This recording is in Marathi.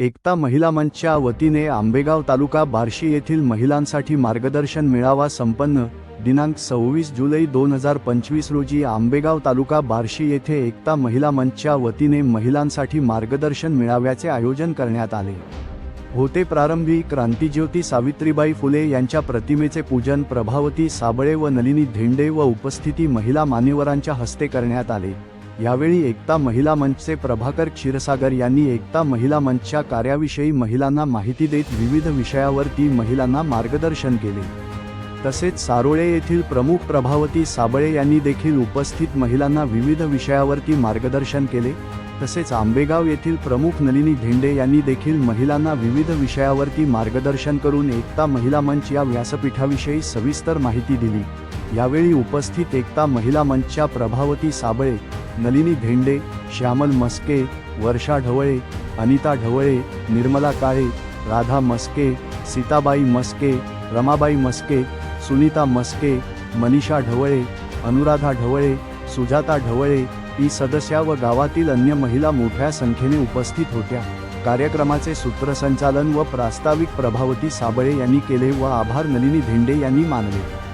एकता महिला मंचच्या वतीने आंबेगाव तालुका बार्शी येथील महिलांसाठी मार्गदर्शन मेळावा संपन्न दिनांक सव्वीस जुलै दोन हजार पंचवीस रोजी आंबेगाव तालुका बार्शी येथे एकता महिला मंचच्या वतीने महिलांसाठी मार्गदर्शन मेळाव्याचे आयोजन करण्यात आले. होते प्रारंभी क्रांतिज्योती सावित्रीबाई फुले यांच्या प्रतिमेचे पूजन प्रभावती साबळे व नलिनी धेंडे व उपस्थिती महिला मान्यवरांच्या हस्ते करण्यात आले. यावेळी एकता महिला मंचचे प्रभाकर क्षीरसागर यांनी एकता महिला मंचच्या कार्याविषयी महिलांना माहिती देत विविध विषयावरती महिलांना मार्गदर्शन केले. तसेच सारोळे येथील प्रमुख प्रभावती साबळे यांनी देखील उपस्थित महिलांना विविध विषयावरती मार्गदर्शन केले. तसेच आंबेगाव येथील प्रमुख नलिनी धेंडे यांनी देखील महिलांना विविध विषयावरती मार्गदर्शन करून एकता महिला मंच या व्यासपीठाविषयी सविस्तर माहिती दिली. यावेळी उपस्थित एकता महिला मंचच्या प्रभावती साबळे नलिनी भेंडे श्यामल मस्के वर्षा ढवळे अनिता ढवळे निर्मला काळे राधा मस्के सीताबाई मस्के रमाबाई मस्के सुनीता मस्के मनीषा ढवळे अनुराधा ढवळे सुजाता ढवळे ही सदस्या व गावातील अन्य महिला मोठ्या संख्येने उपस्थित होत्या. कार्यक्रमाचे सूत्रसंचालन व प्रास्ताविक प्रभावती साबळे यांनी केले व आभार नलिनी भेंडे यांनी मानले.